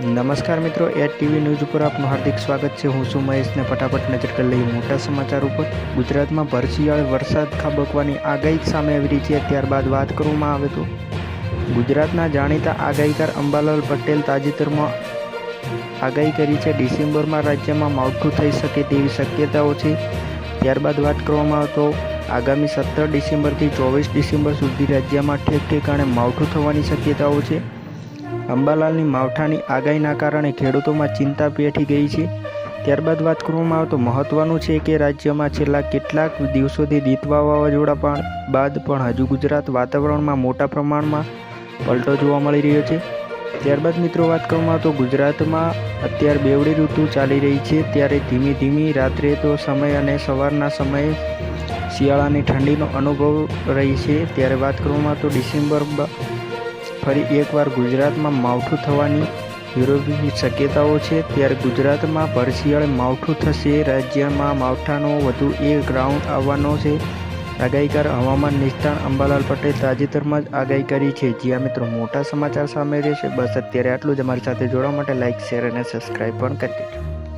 નમસ્કાર મિત્રો at TV news ઉપર આપનું હાર્દિક સ્વાગત છે. હું છું મહેશને ફટાફટ નજર કરી લઈએ મોટા સમાચાર ઉપર. ગુજરાતમાં ભરશિયાળે વરસાદ ખાબકવાની આગાહી સામે આવી રહી છે. ત્યારબાદ વાત કરવામાં આવે તો ગુજરાતના જાણીતા આગાહીકાર અંબાલાલ પટેલ તાજેતરમાં આગાહી કરી છે. ડિસેમ્બરમાં રાજ્યમાં માવઠું થઈ શકે તેવી શક્યતાઓ છે. ત્યારબાદ વાત કરવામાં આવે તો આગામી સત્તર ડિસેમ્બરથી ચોવીસ ડિસેમ્બર સુધી રાજ્યમાં ઠેક ઠેકાણે માવઠું થવાની શક્યતાઓ છે. અંબાલાલની માવઠાની આગાહીના કારણે ખેડૂતોમાં ચિંતા પેઠી ગઈ છે. ત્યારબાદ વાત કરવામાં આવે તો મહત્વનું છે કે રાજ્યમાં છેલ્લા કેટલાક દિવસોથી દીતવા વાવાઝોડા પણ બાદ પણ હજુ ગુજરાત વાતાવરણમાં મોટા પ્રમાણમાં પલટો જોવા મળી રહ્યો છે. ત્યારબાદ મિત્રો વાત કરવામાં તો ગુજરાતમાં અત્યારે બેવડી ઋતુ ચાલી રહી છે. ત્યારે ધીમી ધીમી રાત્રે તો સમય અને સવારના સમયે શિયાળાની ઠંડીનો અનુભવ રહી છે. ત્યારે વાત કરવામાં તો ડિસેમ્બર બ- ફરી એકવાર ગુજરાતમાં માવઠું થવાની વિરોધી શક્યતાઓ છે, ત્યારે ગુજરાતમાં ભરશિયાળ માવઠું થશે. રાજ્યમાં માવઠાનો વધુ એક રાઉન્ડ આવવાનો છે. આગાહીકાર હવામાન નિષ્ણાત અંબાલાલ પટેલ તાજેતરમાં જ આગાહી કરી છે. જ્યાં મિત્રો, મોટા સમાચાર સામે રહેશે. બસ અત્યારે આટલું જ. અમારી સાથે જોડવા માટે લાઇક શેર અને સબસ્ક્રાઈબ પણ કરી દેજો.